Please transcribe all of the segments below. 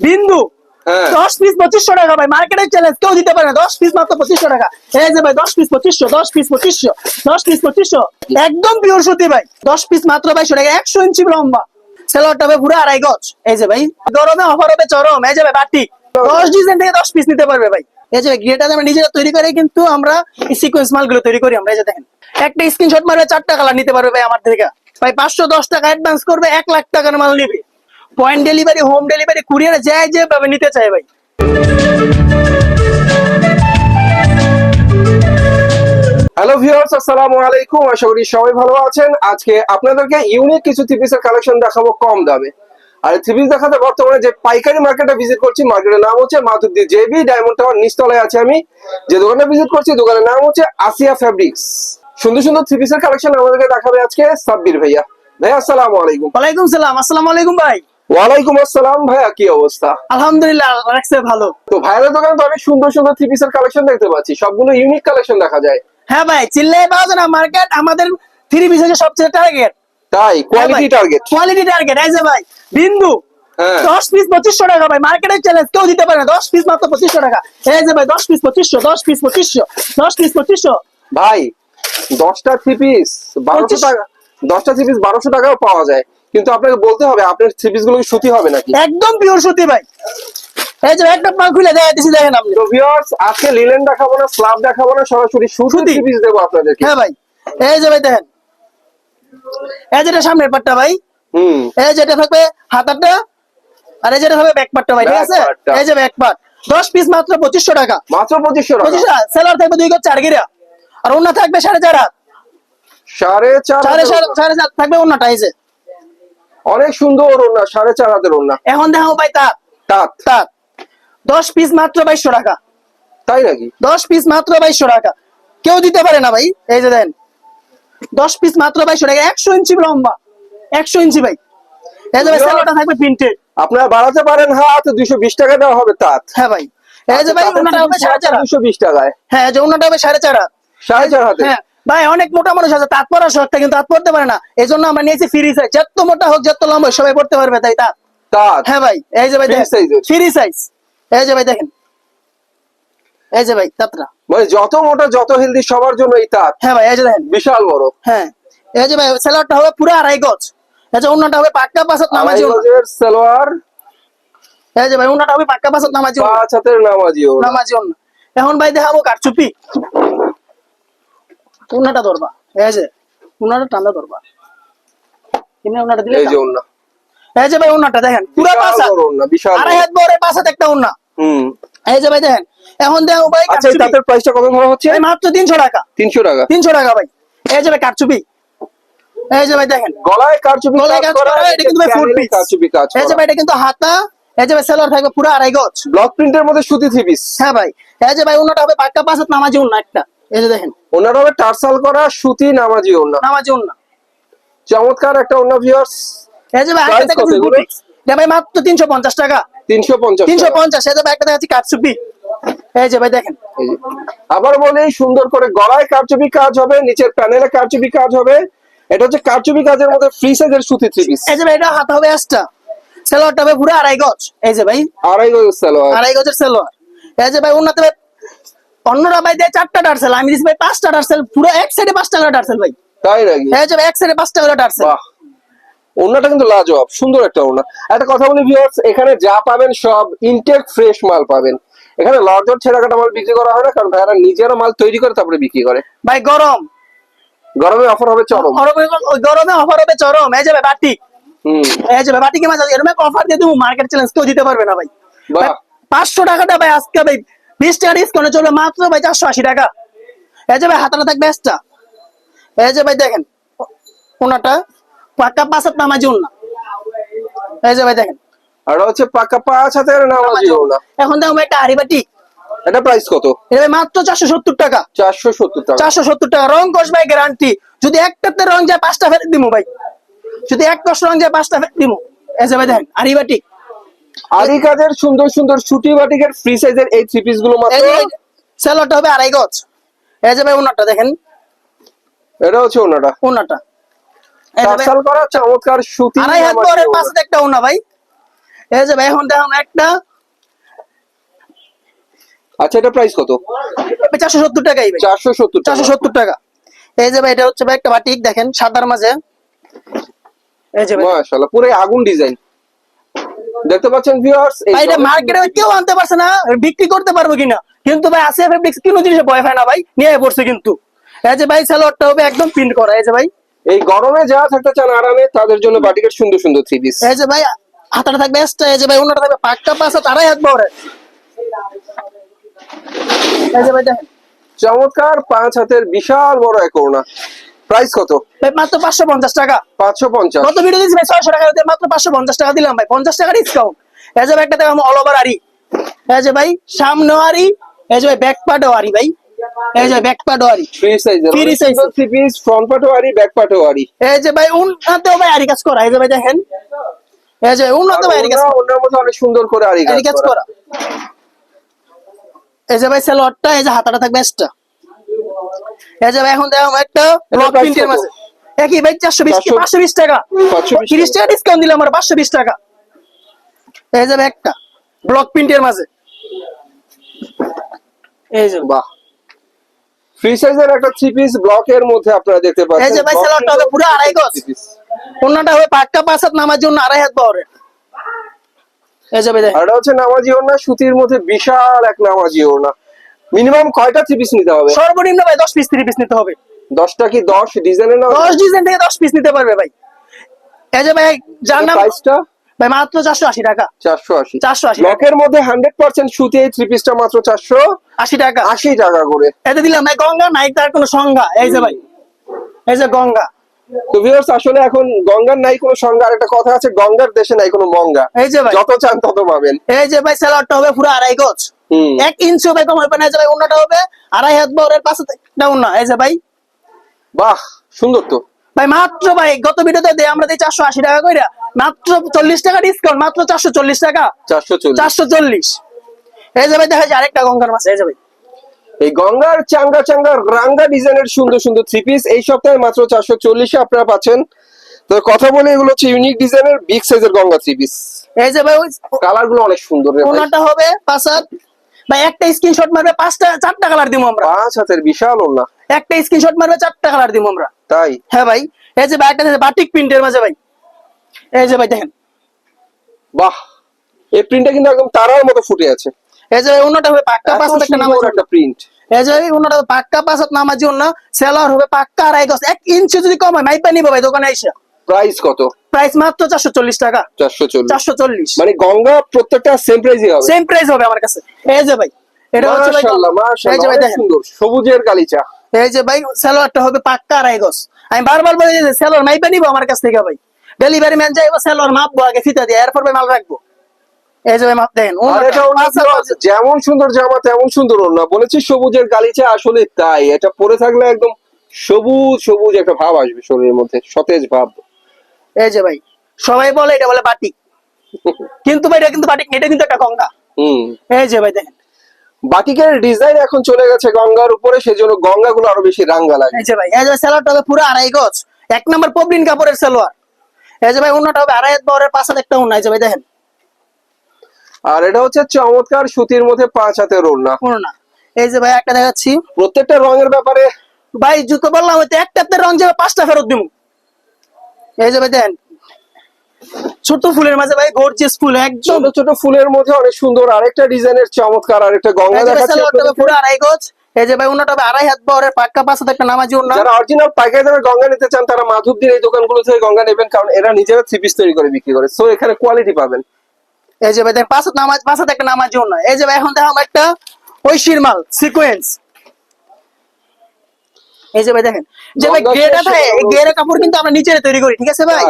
বিন্দু হ্যাঁ। দশ পিস পঁচিশশো টাকা ভাই মার্কেটের চ্যালেঞ্জ কেউ দিতে পারে না। দশ পিস মাত্র পঁচিশশো টাকা। এই যে ভাই দশ পিস পঁচিশশো দশ পিস পঁচিশশো দশ পিস পঁচিশশো একদম পিওর সুতি ভাই। দশ পিস মাত্র বাইশশো টাকা একশো ইঞ্চি লম্বা। সেলোয়ারটা হবে পুরো আড়াই গজ। এই যে ভাই গরমে অফার হবে চরম। এই যে ভাই বাটি। দশ ডিজাইন থেকে দশ পিস নিতে পারবে ভাই। এই যে গ্রেটা আমরা নিজেরা তৈরি করে কিন্তু আমরা সিকোয়েন্স মালগুলো তৈরি করি আমরা এই যে দেখেন। একটা স্ক্রিনশট মারবে চারটা কালার নিতে পারবে ভাই আমার থেকে। ভাই পাঁচশো দশ টাকা অ্যাডভান্স করবে এক লাখ টাকার মাল নিবে। পয়েন্ট ডেলিভারি হোম ডেলিভারি কুরিয়ারে যায় যেভাবে নিতে চাই ভাই। হ্যালো ভিউয়ার্স আসসালামু আলাইকুম। আশা করি সবাই ভালো আছেন। আজকে আপনাদেরকে ইউনিক কিছু থ্রি পিসের কালেকশন দেখাবো কম দামে। আর থ্রি পিস দেখাতে বর্তমানে যে পাইকারি মার্কেটে ভিজিট করছি মার্কেটের নাম হচ্ছে মাধুরদি জেবি ডায়মন্ড টাওয়ার নিচতলায় আছে আমি। যে দোকানে ভিজিট করছি দোকানের নাম হচ্ছে আসিয়া ফ্যাব্রিক্স সুন্দর সুন্দর থ্রি পিসের কালেকশন আমাদেরকে দেখাবে আজকে সাব্বির ভাইয়া। ভাইয়া আসসালামু আলাইকুম। ওয়ালাইকুম সালাম আসসালামু আলাইকুম ভাই। ওয়ালাইকুম আসসালাম ভাইয়া কি অবস্থা? আলহামদুলিল্লাহ রাখছে ভালো। তো ভাইয়াদের দোকানে তো অনেক সুন্দর সুন্দর থ্রি পিসের কালেকশন দেখতে পাচ্ছি। সবগুলো ইউনিক কালেকশন দেখা যায়। হ্যাঁ ভাই চিল্লাই পাওয়া যায় না মার্কেট আমাদের থ্রি পিসের সবচেয়ে টার্গেট তাই কোয়ালিটি টার্গেট কোয়ালিটি টার্গেট এই যে ভাই বিন্দু হ্যাঁ। দশ পিস পঁচিশশো টাকা ভাই মার্কেটের চ্যালেঞ্জ কেউ দিতে পারে না দশ পিস মাত্র পঁচিশশো টাকা। এই যে ভাই দশ পিস পঁচিশশো দশ পিস পঁচিশশো দশ পিস পঁচিশশো। ভাই দশটা থ্রি পিস বারোশো টাকা দশটা থ্রি পিস বারোশো টাকাও পাওয়া যায়। কিন্তু আপনাকে বলতে হবে আপনার থ্রি পিসগুলো সুতি হবে নাকি? একদম পিওর সুতি ভাই। এই যে একটা খুলে দেয় দিছি দেখেন আপনি। তো ভিউয়ার্স আজকে লিলেন দেখাবো না স্ল্যাব দেখাবো না সরাসরি সুতি সুতি। থ্রি পিস দেবো আপনাদেরকে। হ্যাঁ ভাই। এই যে ভাই দেখেন। এই যেটা সামনের পাটটা ভাই। হুম। এই যেটা থাকবে হাতারটা আর এই যেটা থাকবে ব্যাক পার্টটা ভাই ঠিক আছে? part টা। এই যে ব্যাক পার্ট দশ পিস মাত্র পঁচিশশো টাকা। মাত্র টাকা। সেলার থাকবে দুই গজ চার গিরা। আর অন্য থাকবে সাড়ে চার হাত। সাড়ে চার সাড়ে চার সাড়ে চার থাকবে এই যে। অনেক সুন্দর ওড়না সাড়ে চার হাতের ওড়না। এখন দেখো ভাই তা তাঁত। তা দশ পিস মাত্র বাইশশো টাকা। তাই নাকি? দশ পিস মাত্র বাইশশো টাকা। কেউ দিতে পারে না ভাই এই যে দেন। দশ পিস মাত্র বাইশশো টাকা একশো ইঞ্চি লম্বা। একশো ইঞ্চি ভাই। এই যে ভাই থাকবে প্রিন্টেড। আপনারা বাড়াতে পারেন হাত দুইশো বিশ টাকা দেওয়া হবে তাঁত। হ্যাঁ ভাই। এই যে ভাই ওনাটা হবে সাড়ে চার। দুশো বিশ টাকায়। হ্যাঁ যে ওনাটা হবে সাড়ে চার হাত। সাড়ে চার হাতে? হ্যাঁ। ভাই অনেক মোটা মানুষ আছে তাঁত শখটা কিন্তু তাঁত পড়তে পারে না। এই জন্য আমরা নিয়েছি ফ্রি সাইজ যত মোটা হোক যত লম্বা সবাই পড়তে পারবে তাই তাঁত। হ্যাঁ ভাই এই যে ভাই ফ্রি সাইজ এই যে ভাই দেখেন। এই যে ভাই মানে যত মোটা যত হেলদি সবার জন্য এই তাঁত। হ্যাঁ ভাই এই যে দেখেন। বিশাল বড়। হ্যাঁ। এই যে ভাই হবে পুরো আড়াই গজ। এই যে অন্যটা হবে পাক্কা পাঁচাত নামাজি ওড়না। এই যে ভাই অন্যটা হবে পাক্কা পাঁচাত নামাজি পাঁচ হাতের নামাজি। নামাজি। এখন ভাই দেখাবো কারচুপি উন্নাটা ধরবা এই যে উন্নাটা টান্দা ধরবা। এমনি উন্নাটা দিলে এই যে টান। এই যে ভাই উন্নাটা দেখেন পুরো ওড়না বিশাল আড়াই হাত বড় পাঁচ একটা উন্না। হুম। এই যে ভাই দেখেন এখন দেখো ভাই আচ্ছা কারচুপি। প্রাইসটা কত ধরা হচ্ছে? এই মাত্র তিনশো টাকা। তিনশো টাকা। তিনশো টাকা ভাই। এই যে ভাই কারচুপি। এই যে ভাই দেখেন। গলায় কারচুপি গলায় কাজ করা এটা কিন্তু ভাই full piece। কারচুপি কাজ এই যে ভাই এটা কিন্তু হাতা। এই যে ভাই সেলোয়ার থাকবে পুরো আড়াই গজ। ব্লক প্রিন্টের মধ্যে সুতি থ্রি পিস হ্যাঁ ভাই। এই যে ভাই উন্নাটা হবে পাক্কা পাঁচ নামাজি উন্না একটা। এই যে দেখেন। ওনার হবে টার্সাল করা সুতি নামাজি ওড়না। নামাজি উন্না চমৎকার একটা ওড়না ভিউয়ার্স এই যে ভাই একটা এটা ভাই মাত্র তিনশো পঞ্চাশ টাকা। তিনশো পঞ্চাশ তিনশো টাকা। পঞ্চাশ এই যে ভাই একটা দেখাচ্ছি কাটসুপি এই যে ভাই দেখেন। আবার বলি সুন্দর করে গলায় কারচুপি কাজ হবে নিচের প্যানেলে কারচুপি কাজ হবে। এটা হচ্ছে কারচুপি কাজের মধ্যে ফ্রি সাইজের সুতি থ্রি পিস এই যে ভাই এটা হাত হবে এক্সট্রা। সেলোয়ারটা হবে পুরো আড়াই গজ। এই যে ভাই। আড়াই গজ সালোয়ার। আড়াই গজের সেলোয়ার। এই যে ভাই উন্নতে ভাই অন্যরা ভাই দেয় চারটা টার্সেল আমি দিচ্ছি ভাই পাঁচটা টার্সেল পুরো এক সাইডে পাঁচটা করে টার্সেল ভাই। তাই নাকি? এই যে ভাই এক সাইডে পাঁচটা করে টার্সেল বাহ। ওড়নাটা কিন্তু লাজবাব সুন্দর একটা ওড়না। একটা কথা বলি ভিউয়ার্স এখানে যা পাবেন সব ইনটেক ফ্রেশ মাল পাবেন। এখানে লর্জর ছেঁড়া কাটা মাল বিক্রি করা হয় না কারণ ভাইয়ারা নিজেরা মাল তৈরি করে তারপরে বিক্রি করে। ভাই গরম। গরমে অফার হবে চরম। গরমে- ওই গরমে অফার হবে চরম। এই যাবে বাটি। হুম। এই যে ভাই বাটি কি মাছ? এরকম অফার দিয়ে দেবো মার্কেট চ্যালেঞ্জ কেউ দিতে পারবে না। ভাই, পাঁচশো টাকাটা ভাই আজকে ভাই বিশ টাকা ডিসকাউন্টে চলবে মাত্র ভাই চারশো আশি টাকা। এই যে ভাই হাতাটা থাকবে এক্সট্রা এই যে ভাই দেখেন ওনাটা পাক্কা পাঁচ হাত নামাজি ওনা এই যে ভাই দেখেন। আর হচ্ছে পাকা পাঁচ হাতের নামাজি ওড়না এখন ভাই একটা বাটি এটা প্রাইস কত? এটা মাত্র চারশো সত্তর টাকা। চারশো সত্তর টাকা। চারশো সত্তর টাকা। রং কষ ভাই গ্যারান্টি যদি একটাতে রং যায় পাঁচটা ফেরত দিমু ভাই। যদি এক কষ রং যায় পাঁচটা ফেরত দিমু। এই যে ভাই দেখেন হাড়ি বাটি আরি কাজের সুন্দর সুন্দর সুতি বাটিকের ফ্রি সাইজের এই থ্রি পিসগুলো মাত্র। সেলোটা হবে আড়াই গজ। এই যে ভাই ওনাটা দেখেন। এটা হচ্ছে ওনাটা ওনাটা টার্সাল করা চমৎকার সুতি আড়াই হাত পরে পাশে একটা ওনা ভাই। এই যে ভাই এখন দেখুন একটা। আচ্ছা এটা প্রাইস কত? চারশো সত্তর টাকাই চারশো সত্তর চারশো সত্তর টাকা। এই যে ভাই এটা হচ্ছে ভাই একটা বাটিক দেখেন সাদার মাঝে। এই যে ভাই। মাশাআল্লাহ পুরো আগুন ডিজাইন দেখতে পাচ্ছেন ভিউয়ার্স ভাই এটা মার্কেটে কেউ আনতে পারছে না বিক্রি করতে পারব কিনা? কিন্তু ভাই আসিয়া ফেব্রিক্স কোনো জিনিসে ভয় পায় না ভাই নিয়ে পড়ছে কিন্তু। এই যে ভাই সালোয়ারটা হবে একদম প্রিন্ট করা এই যে ভাই। এই গরমে যারা থাকতে চান আরামে তাদের জন্য বাটিকের সুন্দর সুন্দর থ্রি পিস এই যে ভাই হাতাটা থাকবে এক্সট্রা এই যে ভাই অন্যটা থাকবে পাক্কা পাঁচা তারাই হাত বড় এই যে ভাই দেখেন। চমৎকার পাঁচ হাতের বিশাল বড় এক ওড়না। প্রাইস কত? ভাই মাত্র পাঁচশো পঞ্চাশ টাকা। পাঁচশো পঞ্চাশ। কত ভিডিও দিয়েছি ভাই ছয়শো টাকা দিতে মাত্র পাঁচশো পঞ্চাশ টাকা দিলাম ভাই। পঞ্চাশ টাকা ডিসকাউন্ট এই যে একটা দেখো অল ওভার আরি এই যে ভাই সামনেও আরি এই যে ভাই ব্যাক পার্টও আরি ভাই। এই যে ব্যাক পার্টও আরি ফ্রি সাইজের Free size। Three piece front পার্টও আরি ব্যাক পার্টও আরি এই যে ভাই উন্নতেও ভাই আরি কাজ করা। এই যে ভাই দেখেন। এই যে উন্নত ভাই আরি কাজ। ওনার মধ্যে অনেক সুন্দর করে আরি কাজ করা। এই যে ভাই সালোয়ারটা এই যে হাতাটা থাকবে এক্সট্রা এই যে ভাই এখন দেখো একটা ব্লক প্রিন্টের মাঝে একই ভাই চারশো বিশ 420 পাঁচশো বিশ টাকা। 520 তিরিশ টাকা ডিসকাউন্ট দিলাম আমার পাঁচশো বিশ টাকা। এই একটা ব্লক প্রিন্টের মাঝে এই যে। বাহ। ফ্রি সাইজের একটা থ্রি পিস ব্লকের মধ্যে আপনারা দেখতে পাচ্ছেন। এই যে ভাই সালোয়ারটা হবে পুরো আড়াই গজ। অন্যটা হবে পাক্কা পাঁচ হাত নামার জন্য আড়াই হাত পাওয়ারে এই আর এটা হচ্ছে নামাজি ওড়না সুতির মধ্যে বিশাল এক নামাজি ওড়না। মিনিমাম কয়টা থ্রি পিস নিতে হবে? সর্বনিম্ন ভাই দশ পিস তিরিশ পিস নিতে হবে। দশটা কি দশ ডিজাইনের না দশ ডিজাইন থেকে দশ পিস নিতে পারবে ভাই। এই যে ভাই যার নাম প্রাইসটা ভাই মাত্র চারশো আশি টাকা। চারশো আশি। 480 ব্লকের মধ্যে হান্ড্রেড পার্সেন্ট সুতি এই থ্রি পিসটা মাত্র চারশো আশি টাকা। আশি টাকা করে। এতে দিলাম ভাই গঙ্গা নাই তার কোনো সংজ্ঞা। এই যে ভাই এই যে গঙ্গা। তো ভিউয়ার্স আসলে এখন গঙ্গার নাই কোনো সংজ্ঞা আর একটা কথা আছে গঙ্গার দেশে নাই কোনো মঙ্গা। এই যে ভাই। যত চান তত পাবেন। এই যে ভাই স্যালাডটা হবে পুরো আড়াই গজ। এক ইঞ্চি হবে কম হবে না যে ভাই অন্যটা হবে আড়াই হাত বরের পাশে ডাউন না এই যে ভাই। বাহ সুন্দর তো। ভাই মাত্র ভাই গত ভিডিওতে দেয় আমরা দিই চারশো আশি টাকা কইরা। মাত্র চল্লিশ টাকা ডিসকাউন্ট মাত্র চারশো চল্লিশ টাকা। চারশো চল্লিশ। এই যে ভাই দেখা যায় আরেকটা গঙ্গার মাছ এই যে ভাই। এই গঙ্গার চাঙ্গা চাঙ্গা রাঙ্গা ডিজাইনের সুন্দর সুন্দর থ্রি পিস এই সপ্তাহে মাত্র চারশো চল্লিশে আপনারা পাচ্ছেন। তো কথা বলে এগুলো হচ্ছে ইউনিক ডিজাইনের বিগ সাইজের গঙ্গা থ্রি পিস এই যে ভাই ওই কালারগুলো অনেক সুন্দর রে ভাই। ওনাটা হবে পাঁচ ভাই একটা স্ক্রিনশট মারবে পাঁচটা চারটা কালার দিব আমরা। পাঁচ হাতের বিশাল ওনা একটা স্ক্রিনশট মারবে চারটা কালার দিব আমরা। তাই? হ্যাঁ ভাই এই যে ভাই একটা বাটিক প্রিন্টের মাঝে ভাই। এই যে ভাই দেখেন। বাহ! এই প্রিন্টটা কিন্তু একদম তারার মতো ফুটে আছে। এই যে অন্যটা হবে পাক্কা পাঁচ একটা নামাজ একটা প্রিন্ট এই যে অন্যটা পাক্কা পাঁচ নামাজ জন্য সেলার হবে পাক্কা আড়াই গজ। এক ইঞ্চি যদি কম হয় মাইপা নিবো ভাই দোকানে এসে প্রাইস কত? প্রাইস মাত্র চারশো চল্লিশ টাকা। চারশো চল্লিশ। চারশো চল্লিশ। মানে গঙ্গা প্রত্যেকটা সেম প্রাইসই হবে? সেম প্রাইস হবে আমার কাছে। এই যে ভাই এটা হচ্ছে ভাই এই যে ভাই সুন্দর সবুজের গালিচা এই যে ভাই সালোয়ারটা হবে পাক্কা আড়াই গজ আমি বারবার বলে যে সালোয়ার নিবো আমার কাছ থেকে ভাই। ডেলিভারি ম্যান যাইবো সালোয়ার মাপবো আগে ফিতা দিয়ে এরপর ভাই মাল রাখব। এই যে ভাই মাপ অন্য যেমন সুন্দর জামা তেমন সুন্দর ওড়না। বলেছি সবুজের গালিচা আসলে তাই। এটা পরে থাকলে একদম সবুজ সবুজ একটা ভাব আসবে শরীরের মধ্যে সতেজ ভাব। এই যে ভাই সবাই বলে এটা বলে বাটিক কিন্তু ভাই এটা কিন্তু বাটিক এটা কিন্তু একটা গঙ্গা। হুম। এই যে ভাই দেখেন। বাটিকের ডিজাইন এখন চলে গেছে গঙ্গার উপরে সেজন্য গঙ্গাগুলো আরও বেশি রাঙ্গা লাগে। এই যে ভাই এই যে সালোয়ারটা হবে পুরো আড়াই গজ। এক নম্বর পবলিন কাপড়ের সালোয়ার। এই যে ভাই অন্যটা হবে আড়াই হাত বরের পাশে একটা অন্য এই যে ভাই দেখেন। আর এটা হচ্ছে চমৎকার সুতির মধ্যে পাঁচ হাতের ওড়না। কোনো না এই যে ভাই একটা দেখাচ্ছি। প্রত্যেকটা রঙের ব্যাপারে ভাই জুতো বললাম হয়তো একটা রং যাবে পাঁচটা ফেরত দিব এই যে ভাই দেন ছোট ফুলের মাঝে ভাই গর্জিয়াস ফুল একদম। ছোট ছোট ফুলের মধ্যে অনেক সুন্দর আরেকটা ডিজাইনের চমৎকার আরেকটা গঙ্গা দেখাচ্ছে। পুরো আড়াই গজ। এই যে ভাই অন্যটা আড়াই হাত বরের পাক্কা পাশে একটা নামাজি অন্য যারা অরিজিনাল পাইকারি দামে গঙ্গা নিতে চান তারা মাধবদের এই দোকানগুলো থেকে গঙ্গা নেবেন কারণ এরা নিজেরা থ্রি পিস তৈরি করে বিক্রি করে। সো এখানে কোয়ালিটি পাবেন। এই যে ভাই দেখেন পাঁচ নামাজ পাঁচ হাত একটা নামাজি অন্য এই যে ভাই এখন একটা ঐশীর মাল সিকোয়েন্স এই যে ভাই দেখেন যে ভাই গ্রেটা শেষে থাকে এই গ্রেটা কাপড় কিন্তু আমরা নিজেরা তৈরি করি ঠিক আছে ভাই।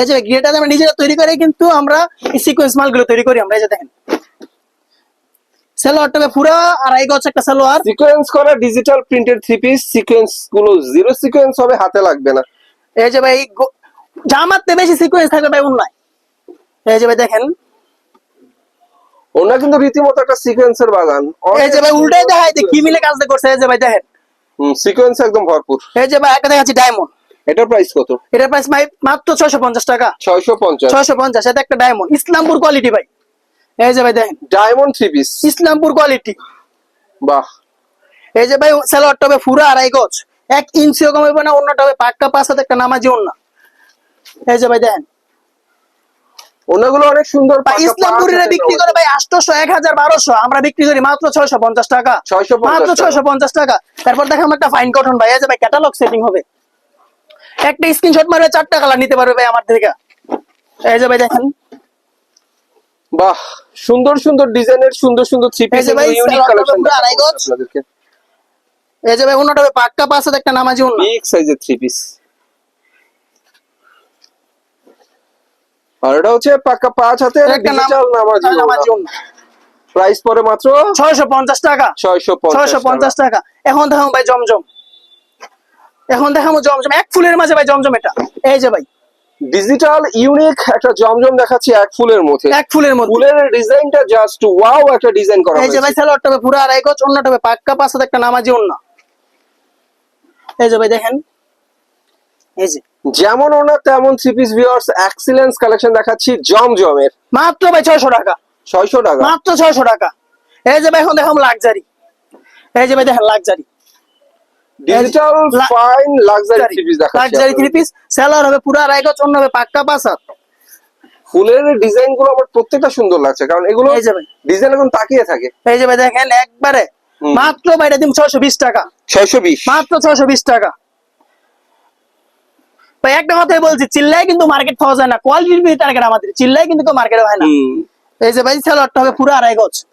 এই যে গ্রেটা আমরা নিজেরা তৈরি করে কিন্তু আমরা সিকোয়েন্স মালগুলো তৈরি করি আমরা এই যে দেখেন। সালোয়ারটা পুরো আড়াই গজ একটা সালোয়ার। সিকোয়েন্স করা ডিজিটাল প্রিন্টেড থ্রি পিস সিকোয়েন্সগুলো জিরো সিকোয়েন্স হবে হাতে লাগবে না। এই যে ভাই জামাতে বেশি সিকোয়েন্স থাকবে ভাই অন্যায়। এই যে ভাই দেখেন। ওনা কিন্তু রীতিমতো একটা সিকোয়েন্সের বাগান। এই যে ভাই উল্টাই দেখায় কি মিলে কাজটা করছে এই যে ভাই দেখেন। সিকোয়েন্স একদম ভরপুর। এই যে ভাই একটা দেখাচ্ছি ডায়মন্ড এটার প্রাইস কত? এটার প্রাইস মাত্র ছয়শো পঞ্চাশ টাকা। ছয়শো পঞ্চাশ। ছয়শো পঞ্চাশ এটা একটা ডায়মন্ড ইসলামপুর কোয়ালিটি ভাই। এই যে ভাই দেখেন। Diamond three piece Islampur quality বাহ। এই যে ভাই সালোয়ারটা হবে পুরো আড়াই গজ। এক ইঞ্চিও কম না অন্যটা হবে পাক্কা পাঁচ হাতে একটা নামাজি অন্য এই যে ভাই দেখেন। ওনাগুলো অনেক সুন্দর ইসলামপুরের বিক্রি করে ভাই আটশোশো এক হাজার বারোশো। আমরা বিক্রি করি মাত্র ছয়শো পঞ্চাশ টাকা। 650 মাত্র ছয়শো পঞ্চাশ টাকা। তারপর দেখাম একটা ফাইন কটন ভাই যে ভাই ক্যাটালগ সেটিং হবে। একটা স্ক্রিনশট মারবে চারটা কালার নিতে পারবে ভাই আমার থেকে। এই যে ভাই দেখেন। বাহ সুন্দর সুন্দর ডিজাইনের সুন্দর সুন্দর থ্রি পিস ভাই, ইউনিক কালেকশন। এই যে ভাই অন্যটা হবে পাক্কা হাতে একটা নামাজি অন্য বিগ সাইজের থ্রি পিস আর এটা হচ্ছে পাক্কা পাঁচ হাতে ডিজিটাল নামাজি প্রাইস পরে মাত্র ছয়শো পঞ্চাশ টাকা। ছয়শো ছয়শো পঞ্চাশ টাকা। এখন দেখাম ভাই জমজম। এখন দেখাবো জমজম। এক ফুলের মাঝে ভাই জমজম এটা। এই যে ভাই। ডিজিটাল ইউনিক একটা জমজম দেখাচ্ছি এক ফুলের মধ্যে। এক ফুলের মধ্যে। ফুলের ডিজাইনটা জাস্ট ওয়াও একটা ডিজাইন করা এই যে ভাই হয়েছে। সালোয়ারটা পুরো আড়াই গজ অন্যটা পাক্কা পাঁচ হাতে একটা নামাজি অন্য। এই যে ভাই দেখেন। এই যে। যেমন ওনার তেমন three piece viewers excellence collection দেখাচ্ছি জমজমের। মাত্র ভাই ছয়শো টাকা। ছয়শো টাকা? মাত্র ছয়শো টাকা। এই যে ভাই এখন দেখাম লাক্সারি এই যে ভাই দেখেন luxury digital fine luxury three piece দেখাচ্ছি লাক্সারি থ্রি। পিস সালোয়ার হবে পুরো গজ অন্য হবে পাক্কা হাত ফুলের ডিজাইনগুলো আমার প্রত্যেকটা সুন্দর লাগছে কারণ এগুলো এই যে ভাই। ডিজাইন এখন তাকিয়ে থাকে। এই যে ভাই দেখেন একবারে। মাত্র ভাইটা দিন ছয়শো বিশ টাকা। ছয়শো বিশ। মাত্র ছয়শো বিশ টাকা। ভাই একটা কথাই বলছি চিল্লাই কিন্তু মার্কেট পাওয়া যায় না কোয়ালিটির টার্গেট আমাদের চিল্লাই কিন্তু মার্কেটে হয় না। এই যে ভাই সালোয়ারটা হবে পুরো আড়াই গজ।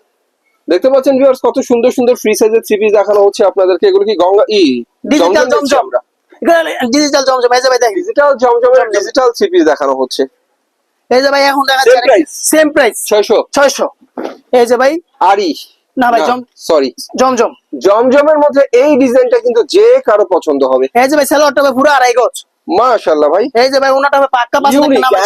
দেখতে পাচ্ছেন ভিউয়ার্স কত সুন্দর সুন্দর ফ্রি সাইজের থ্রি পিস দেখানো হচ্ছে আপনাদেরকে। এগুলো কি গঙ্গা? ই ডিজিটাল জমজম। ডিজিটাল জমজম এই যে ভাই দেখেন। ডিজিটাল জমজমের জমজম। ডিজিটাল থ্রি পিস দেখানো হচ্ছে। এই যে ভাই এখন দেখা price? সেম প্রাইস ছয়শো। ছয়শো। এই যে ভাই। আরি না ভাই, জম- সরি জমজম। জমজমের মধ্যে এই ডিজাইনটা কিন্তু যে কারও পছন্দ হবে। এই যে ভাই সালোয়ারটা হবে পুরো আড়াই গজ। মাশাআল্লাহ ভাই। এই যে ভাই ওনাটা হবে পাক্কা পাঁচ।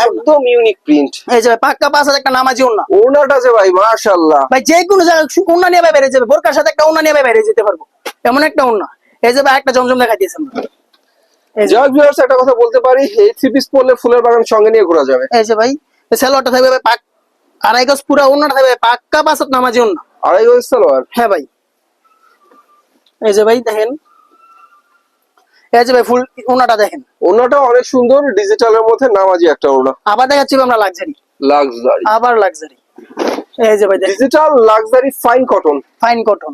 একদম ইউনিক প্রিন্ট এই যে ভাই পাক্কা পাঁচ হাজার একটা নামাজি ওড়না ওনাটা যে ভাই মাশাআল্লাহ। ভাই যে কোনো জায়গায় ওড়না নিয়ে বেরিয়ে যাবে বোরকার সাথে একটা ওড়না নিয়ে বেরিয়ে যেতে পারব। এমন একটা ওড়না এই যে ভাই একটা জমজম দেখা দিয়েছেন এই যে যাক ভিউয়ার্স একটা কথা বলতে পারি এই থ্রি পিস পরলে ফুলের বাগান সঙ্গে নিয়ে ঘোরা যাবে। এই যে ভাই সালোয়ারটা থাকবে ভাই পাক আড়াই গজ পুরা ওড়নাটা থাকবে পাক্কা পাঁচ নামাজি ওড়না আড়াই গজ সালোয়ার। হ্যাঁ ভাই। এই যে ভাই দেখেন। এই যে ভাই ফুল ওড়নাটা দেখেন। ওনাটা অনেক সুন্দর ডিজিটালের মধ্যে নামাজি একটা ওনা। আবার দেখাচ্ছি আমরা লাক্সারি লাক্সারি আবার লাক্সারি এই যে ভাই digital luxury fine cotton fine cotton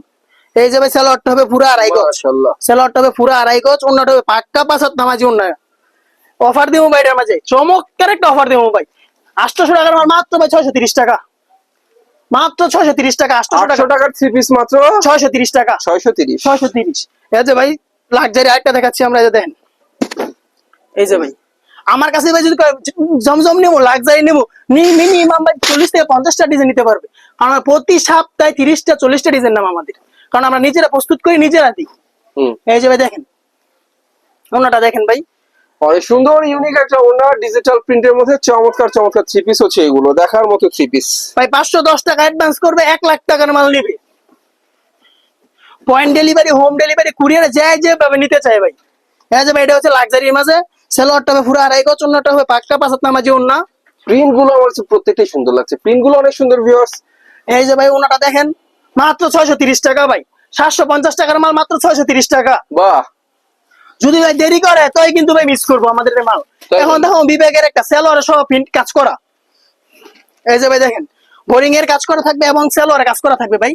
এই যে ভাই সালোয়ারটা হবে পুরো আড়াই গজ। মাশাআল্লাহ। সালোয়ারটা হবে পুরো আড়াই গজ অন্যটা হবে পাক্কা পাঁচ নামাজি অন্য অফার দিব ভাই এটার মাঝে। চমৎকার একটা অফার দিব ভাই। আটশোশো টাকার মাল মাত্র ভাই ছয়শো তিরিশ টাকা। মাত্র ছয়শো তিরিশ টাকা আটশোশো আটশো টাকা টাকার থ্রি পিস মাত্র? ছয়শো তিরিশ টাকা। ছয়শো তিরিশ। ছয়শো তিরিশ। এই যে ভাই লাক্সারি আরেকটা দেখাচ্ছি আমরা যে দেখেন এই যে ভাই আমার কাছে ভাই যদি জমজম নেব লাক্সারি নেব মিনিমাম ভাই চল্লিশ থেকে পঞ্চাশটা ডিজাইন নিতে পারবে। কারণ প্রতি সপ্তাহে তিরিশটা চল্লিশটা ডিজাইন নাম আমাদের। কারণ আমরা নিজেরা প্রস্তুত করি নিজেরা দিই। এই যে ভাই দেখেন ওনাটা দেখেন ভাই। অনেক সুন্দর ইউনিক একটা ওনা ডিজিটাল প্রিন্টের মধ্যে চমৎকার চমৎকার থ্রি পিস হচ্ছে এগুলো দেখার মতো থ্রি পিস ভাই পাঁচশো দশ টাকা অ্যাডভান্স করবে এক লাখ টাকার মাল নেবে। পয়েন্ট ডেলিভারি হোম ডেলিভারি কুরিয়ারে যায় যেভাবে নিতে চায় ভাই। হ্যাঁ যে ভাই এটা হচ্ছে লাক্সারির মাঝে। সেলোয়ারটা হবে পুরো আড়াই গজ অন্যটা হবে পাক্কা পাঁচাত নামাজি অন্য প্রিন্টগুলো আমার কাছে প্রত্যেকটাই সুন্দর লাগছে। প্রিন্টগুলো অনেক সুন্দর ভিউয়ার্স এই যে ভাই ওনাটা দেখেন। মাত্র ছয়শো তিরিশ টাকা ভাই। সাতশো পঞ্চাশ টাকার মাল মাত্র ছয়শো তিরিশ টাকা। বাহ। যদি ভাই দেরি করে তাই কিন্তু ভাই মিস করব আমাদের এই মাল। এখন দেখো বিবেকের একটা সেলোয়ারে সহ প্রিন্ট কাজ করা। এই যে ভাই দেখেন। বোরিং এর কাজ করা থাকবে এবং সেলোয়ারে কাজ করা থাকবে ভাই।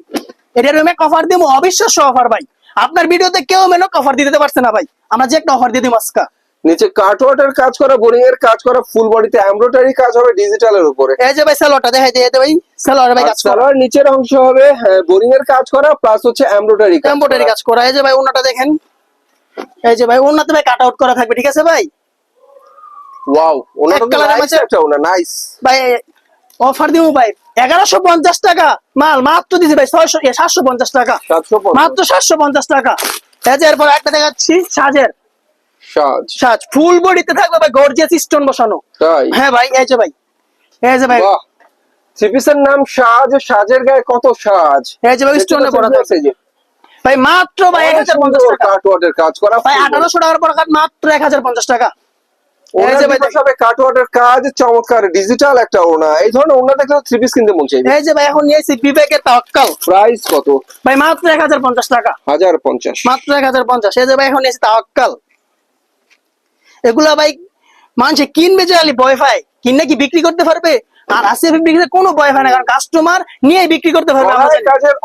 এটার মেক অফার দিব অবিশ্বাস্য অফার ভাই। আপনার ভিডিওতে কেউ মেনক অফার দিতে পারছে না ভাই। আমরা যে একটা অফার দিয়ে দিব আজকা। নিচে কাটওয়ার্টের কাজ করা বোরিং এর কাজ করা ফুল বডিতে এমব্রয়ডারি কাজ হবে ডিজিটালের উপরে। এই যে ভাই সেলোয়ারটা দেখাই দিয়ে ভাই। সেলোয়ারে ভাই কাজ করা। সালোয়ার নিচের অংশ হবে বোরিং এর কাজ করা প্লাস হচ্ছে এমব্রয়ডারি কাজ করা। কাজ করা। এই যে ভাই ওনাটা দেখেন। এই যে ভাই ওনাতে ভাই কাট আউট করা থাকবে ঠিক আছে ভাই? ওয়াও nice মধ্যে- একটা ওনা নাইস ভাই অফার দিব ভাই। এগারোশো পঞ্চাশ টাকা। মাল মাত্র দিছি ভাই ছয়শো সাতশো পঞ্চাশ টাকা। মাত্র সাতশো পঞ্চাশ টাকা। যে এরপর একটা দেখাচ্ছি সাজের। সাজ। ফুল বডিতে থাকবে ভাই গর্জিয়াস স্টোন বসানো। হ্যাঁ ভাই এই যে ভাই এই যে ভাই। বাহ। থ্রি পিসের নাম সাজ সাজের গায়ে কত সাজ? এই যে ভাই স্টোনে পড়া থাকবে ভাই মাত্র ভাই এক হাজার পঞ্চাশ টাকা। কাজ করা ভাই আঠারোশো টাকার পর মাত্র এক হাজার পঞ্চাশ টাকা। এই যে ভাই পাশাপাশি কাটওয়ার্টের কাজ চমৎকার ডিজিটাল একটা ওনা এই ধরনের ওনা দেখলে থ্রি পিস কিনতে মন চাইবে। এই যে ভাই এখন নিয়েছি বিবেকের তাওয়াক্কাল প্রাইস কত? ভাই মাত্র এক হাজার পঞ্চাশ টাকা। হাজার পঞ্চাশ। মাত্র এক হাজার পঞ্চাশ। এই যে ভাই এখন নিয়েছি তাওয়াক্কাল এগুলা ভাই মানুষে কিনবে যে আলি ভয় পায়। কিনে কি বিক্রি করতে পারবে? আর আসিফ বিক্রি কোনো ভয় পায় না কারণ কাস্টমার নিয়ে বিক্রি করতে পারবে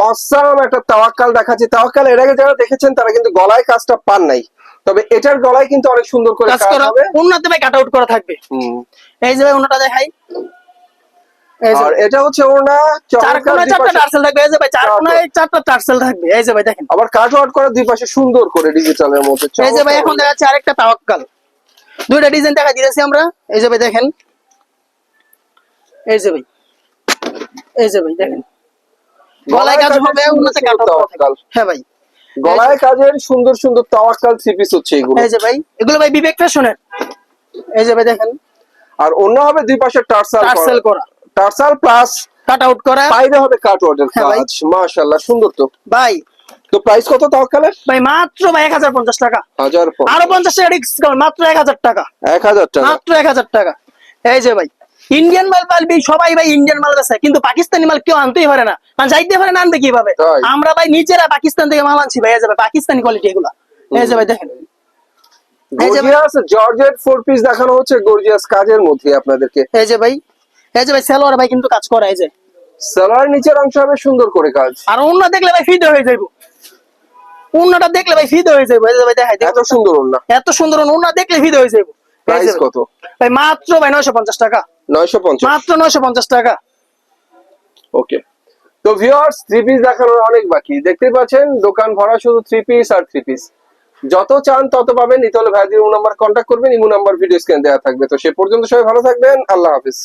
অসাম একটা তাওয়াক্কাল দেখাচ্ছে। তাওয়াক্কাল এর আগে যারা দেখেছেন তারা কিন্তু গলায় কাজটা পান নাই। তবে এটার গলায় কিন্তু অনেক সুন্দর করে কাজ করা হবে। উন্নতে ভাই কাট আউট করা থাকবে। হুম। এই যে ভাই উন্নটা দেখাই। আর এটা হচ্ছে ওনা চার চারটা টার্সেল থাকবে। এই যে ভাই চার চারটা। চারটা টার্সেল থাকবে। এই যে ভাই দেখেন। আবার কাট আউট করা দুই পাশে সুন্দর করে ডিজিটালের মধ্যে এই যে ভাই। এখন দেখাচ্ছি আরেকটা তাওয়াক্কাল। দুইটা ডিজাইন দেখা দিয়েছি আমরা। এই যে ভাই দেখেন। এই যে ভাই। এই যে ভাই দেখেন। গলায় কাজ হবে উন্নতে কাট আউট হ্যাঁ ভাই। গলায় কাজের সুন্দর সুন্দর তাওয়াক্কাল থ্রি পিস হচ্ছে এগুলো। এই যে ভাই এগুলো ভাই বিবেক ফ্যাশনের। এই যে ভাই দেখেন। আর অন্য হবে দুই পাশে টার্সাল টার্সেল করা। টার্সাল প্লাস কাট আউট করা। বাইরে হবে কাট হ্যাঁ ভাই। কাজ। মাশাআল্লাহ সুন্দর তো। ভাই। তো প্রাইস কত তাওয়াক্কালের ভাই মাত্র ভাই এক হাজার পঞ্চাশ টাকা। হাজার পঞ্চাশ। আরও পঞ্চাশ টাকা ডিসকাউন্ট মাত্র এক হাজার টাকা। এক হাজার টাকা। মাত্র এক হাজার টাকা। এই যে ভাই ইন্ডিয়ান মাল পালবি সবাই ভাই ইন্ডিয়ান মাল বেছে কিন্তু পাকিস্তানি মাল কেউ আনতেই পারে না। মানে যাইতে পারে না আনবে কীভাবে? আমরা ভাই নিজেরা পাকিস্তান থেকে মাল আনছি ভাই এই যে ভাই পাকিস্তানি কোয়ালিটি এগুলা। এই যে ভাই দেখেন। গর্জিয়াস জর্জেট ফোর পিস দেখানো হচ্ছে গর্জিয়াস কাজের মধ্যে আপনাদেরকে। এই যে ভাই এই যে ভাই সেলোয়ার ভাই কিন্তু কাজ করে এই যে। সালোয়ার নিচের অংশ হবে সুন্দর করে কাজ। আর অন্য দেখলে ভাই ফিদে হয়ে যাইবো। অন্যটা দেখলে ভাই ফিদে হয়ে যাইবো। এই যে ভাই দেখাই এত সুন্দর না এত সুন্দর অন্য দেখলে ফিদে হয়ে যাইবো। প্রাইস কত? ভাই মাত্র ভাই নয়শো পঞ্চাশ টাকা। নয়শো পঞ্চাশ। মাত্র নয়শো পঞ্চাশ টাকা। ওকে। তো ভিউয়ার্স থ্রি পিস দেখানোর অনেক বাকি। পাচ্ছেন দোকান ভরা শুধু থ্রি পিস আর থ্রি পিস যত চান তত পাবেন ভাইদের নাম্বার কন্ট্যাক্ট করবেন ইমু নাম্বার ভিডিও স্ক্যান দেওয়া থাকবে। তো সে পর্যন্ত সবাই ভালো থাকবেন আল্লাহ হাফিজ।